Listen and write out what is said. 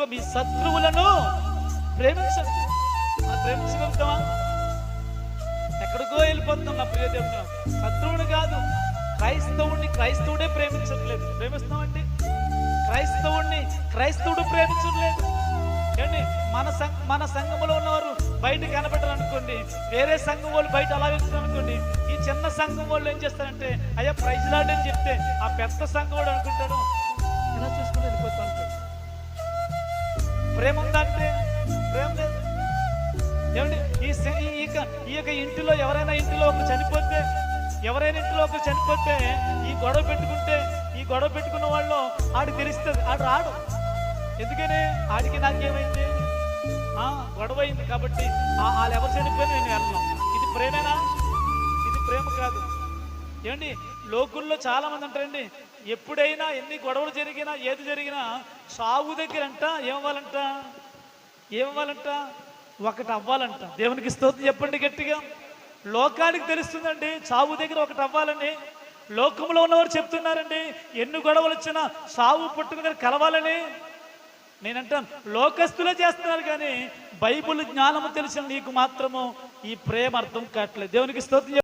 ఇదిగో మీ శత్రువులను ప్రేమించండి. మనం ప్రేమించగలుగుతామా? ఎక్కడికో వెళ్ళిపోతున్నాం నా ప్రియదేవుడు శత్రువుని కాదు క్రైస్తవుడిని క్రైస్తవుడే ప్రేమించట్లేదు. ప్రేమిస్తామండి? క్రైస్తవుడిని క్రైస్తవుడు ప్రేమించట్లేదు. కానీ మన సంఘ మన సంఘంలో ఉన్నవారు బయట కనబెట్టాలనుకోండి వేరే సంఘం వాళ్ళు బయట అలా వెళ్తారనుకోండి ఈ చిన్న సంఘం వాళ్ళు ఏం చేస్తారంటే అయ్యా ప్రైజ్ లాడ్ అని చెప్తే ఆ పెద్ద సంఘం వాడు అనుకుంటాడు. ఇలా చూసుకుని ప్రేమ ఉందంటే ప్రేమ లేదు ఏమండి ఈ ఈ యొక్క ఇంటిలో ఎవరైనా ఇంటిలో ఒకరు చనిపోతే ఎవరైనా ఇంటిలో ఒకరు చనిపోతే ఈ గొడవ పెట్టుకుంటే ఈ గొడవ పెట్టుకున్న వాళ్ళు ఆడు తెలుస్తుంది ఆడు రాడు. ఎందుకని? ఆడికి నాకేమైంది? ఆ, గొడవ అయింది కాబట్టి వాళ్ళు ఎవరు చనిపోయినా నేను వెళ్ళను ఇది ప్రేమేనా? ఇది ప్రేమ కాదు. ఏమండి లోకుల్లో చాలా మంది అంటారండి ఎప్పుడైనా ఎన్ని గొడవలు జరిగినా ఏది జరిగినా సాగు దగ్గర అంట ఏమవ్వాలంట? ఏమవ్వాలంట? ఒకటి అవ్వాలంట. దేవునికి స్తోత్రం చెప్పండి గట్టిగా. లోకానికి తెలుస్తుందండి చావు దగ్గర ఒకటి అవ్వాలని. లోకంలో ఉన్నవారు చెప్తున్నారండి ఎన్ని గొడవలు వచ్చినా సావు దగ్గర కలవాలని. నేనంటాను లోకస్తులే చేస్తున్నారు కానీ బైబిల్ జ్ఞానము తెలిసిన నీకు మాత్రము ఈ ప్రేమ అర్థం కావట్లేదు. దేవునికి స్తోత్రం